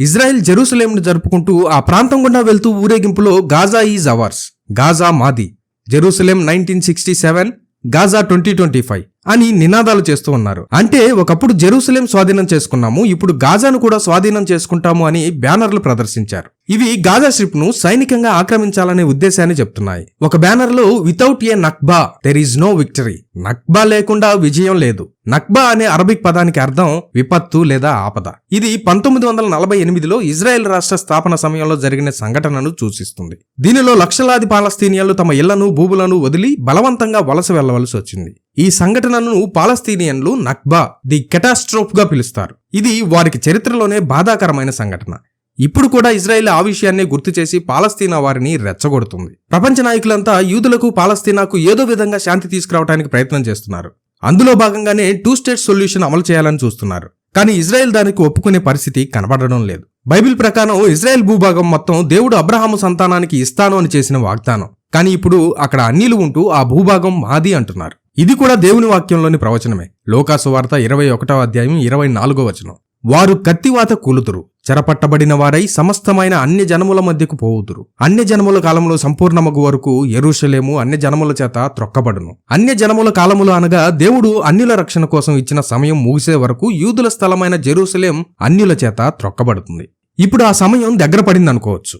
Israel జెరూసలేంను జరుపుకుంటూ ఆ ప్రాంతం గుండా వెళ్తూ ఊరేగింపులో గాజా ఈజ్ అవర్స్ గాజా మాది Jerusalem nineteen sixty seven Gaza twenty twenty five. అని నినాదాలు చేస్తూ ఉన్నారు. అంటే ఒకప్పుడు జెరూసలేం స్వాధీనం చేసుకున్నాము ఇప్పుడు గాజాను కూడా స్వాధీనం చేసుకుంటాము అని బ్యానర్లు ప్రదర్శించారు. ఇవి గాజా స్ట్రిప్ను సైనికంగా ఆక్రమించాలనే ఉద్దేశాన్ని చెప్తున్నాయి. ఒక బ్యానర్లో without a Nakba there is no victory Nakba లేకుండా విజయం లేదు. నక్బా అనే అరబిక్ పదానికి అర్థం విపత్తు లేదా ఆపద. ఇది పంతొమ్మిది వందల నలభై ఎనిమిదిలో ఇజ్రాయెల్ రాష్ట్ర స్థాపన సమయంలో జరిగిన సంఘటనను సూచిస్తుంది. దీనిలో లక్షలాది పాలస్తీనియాలు తమ ఇళ్ళను భూములను వదిలి బలవంతంగా వలస వెళ్ళవలసి వచ్చింది. ఈ సంఘటనను పాలస్తీనియన్లు నక్బా ది కెటాస్ట్రోఫ్గా పిలుస్తారు. ఇది వారికి చరిత్రలోనే బాధాకరమైన సంఘటన. ఇప్పుడు కూడా ఇజ్రాయెల్ ఆ విషయాన్ని గుర్తు చేసి పాలస్తీనా వారిని రెచ్చగొడుతుంది. ప్రపంచ నాయకులంతా యూదులకు పాలస్తీనాకు ఏదో విధంగా శాంతి తీసుకురావడానికి ప్రయత్నం చేస్తున్నారు. అందులో భాగంగానే టూ స్టేట్ సొల్యూషన్ అమలు చేయాలని చూస్తున్నారు. కానీ ఇజ్రాయెల్ దానికి ఒప్పుకునే పరిస్థితి కనబడడం లేదు. బైబిల్ ప్రకారం ఇజ్రాయెల్ భూభాగం మొత్తం దేవుడు అబ్రహాము సంతానానికి ఇస్తాను అని చేసిన వాగ్దానం. కానీ ఇప్పుడు అక్కడ అన్నిలు ఉంటూ ఆ భూభాగం మాది అంటున్నారు. ఇది కూడా దేవుని వాక్యంలోని ప్రవచనమే. లోకాసువార్త ఇరవై ఒకటో అధ్యాయం ఇరవై నాలుగో వచనం. వారు కత్తివాత కూలుతురు చెరపట్టబడిన వారై సమస్తమైన అన్య జనముల మధ్యకు పోవుతురు. అన్య జనముల కాలంలో సంపూర్ణమగు వరకు ఎరుషలేము అన్య జనముల చేత త్రొక్కబడును. అన్య జనముల కాలములు అనగా దేవుడు అన్యుల రక్షణ కోసం ఇచ్చిన సమయం ముగిసే వరకు యూదుల స్థలమైన జెరూసలేం అన్యుల చేత త్రొక్కబడుతుంది. ఇప్పుడు ఆ సమయం దగ్గర పడింది అనుకోవచ్చు